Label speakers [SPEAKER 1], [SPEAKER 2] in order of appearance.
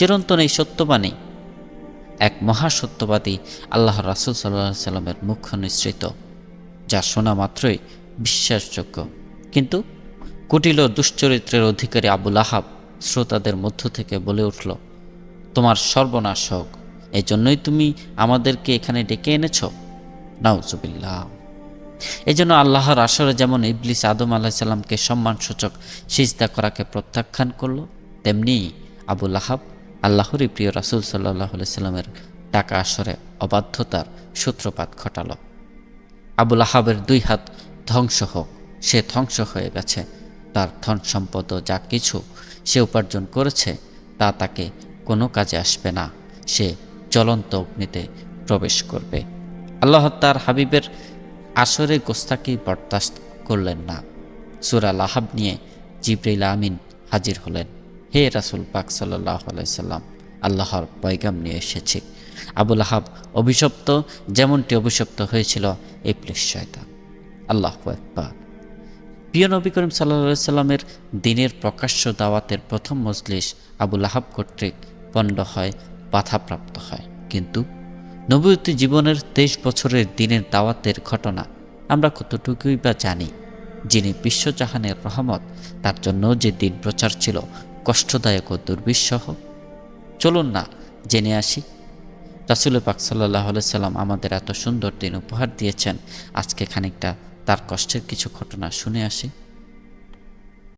[SPEAKER 1] চিরন্তন এই সত্যবাণী। এক মহাসত্যবাদী আল্লাহ রাসুল সাল্লাহ সাল্লামের মুখ্য নিঃসৃত, যা শোনা মাত্রই বিশ্বাসযোগ্য। কিন্তু কুটিল দুশ্চরিত্রের অধিকারী আবুল আহাব শ্রোতাদের মধ্য থেকে বলে উঠল, তোমার সর্বনাশ হোক এই জন্যই তুমি আমাদেরকে এখানে ডেকে এনেছ? নাউজুবিল্লাহ। এই জন্য আল্লাহর আসরে যেমন ইবলিস আদম আলাহিসাল্লামকে সম্মানসূচক সিজদা করাকে প্রত্যাখ্যান করল, তেমনি আবুল আহাব আল্লাহরই প্রিয় রাসুল সাল্লাহ সাল্লামের টাকা আসরে অবাধ্যতার সূত্রপাত ঘটালো। আবুল আহাবের দুই হাত ধ্বংস হোক, সে ধ্বংস হয়ে গেছে। তার ধন সম্পদ যা কিছু সে উপার্জন করেছে, তা তাকে কোনো কাজে আসবে না। সে জ্বলন্ত অগ্নিতে প্রবেশ করবে। আল্লাহ তার হাবিবের আসরে গোস্তাকি বরদাস্ত করলেন না। সুরা লাহাব নিয়ে জিব্রাইল আমিন হাজির হলেন। হে রাসুল পাক সাল্লাহ আলাইসাল্লাম আল্লাহর পয়গাম নিয়ে এসেছি। আবুল আহাব অভিশপ্ত, যেমনটি অভিশপ্ত হয়েছিল ইবলিশ শয়তান। আল্লাহ একবার প্রিয় নবী করিম সাল্লা সাল্লামের দিনের প্রকাশ্য দাওয়াতের প্রথম মজলিস আবুল আহাব কর্তৃক পণ্ড হয়, বাধাপ্রাপ্ত হয়। কিন্তু নবীতি জীবনের তেইশ বছরের দিনের দাওয়াতের ঘটনা আমরা কতটুকুই বা জানি, যিনি বিশ্বজাহানের রহমত, তার জন্য যে দিন প্রচার ছিল কষ্টদায়ক ও দুর্বিষহ। চলুন না, জেনে আসি। রাসুল পাক সাল্লাহ সাল্লাম আমাদের এত সুন্দর দিন উপহার দিয়েছেন। আজকে খানিকটা তার কষ্টের কিছু ঘটনা শুনে আসি।